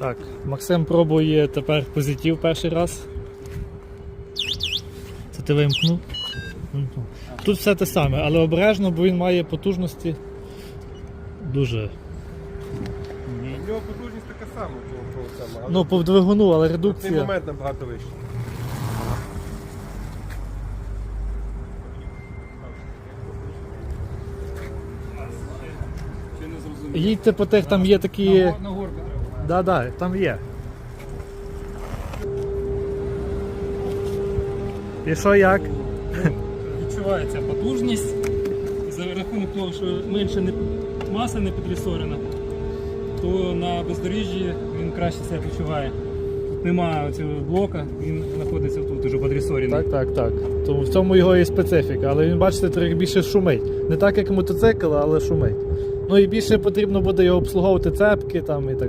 Так, Максим пробує тепер позитив перший раз. Це ти вимкнув? Тут все те саме, але обережно, бо він має потужності дуже. У нього потужність така сама по, по цьому, але Ну, по двигуну, але цей редукція. момент набагато вищий. Їдьте по тих, там є такі. На, гор- на горку треба. Да, да, там є. І що як? Відчувається потужність. За рахунок того, що менше не, маса не підрісорена, то на бездоріжжі він краще себе почуває. Тут немає цього блока, він знаходиться тут уже подрісорений. Так, так, так. Тому в цьому його і специфіка. Але він, бачите, трохи більше шумить. Не так, як мотоцикл, але шумить. Ну і більше потрібно буде його обслуговувати цепки там і так далі.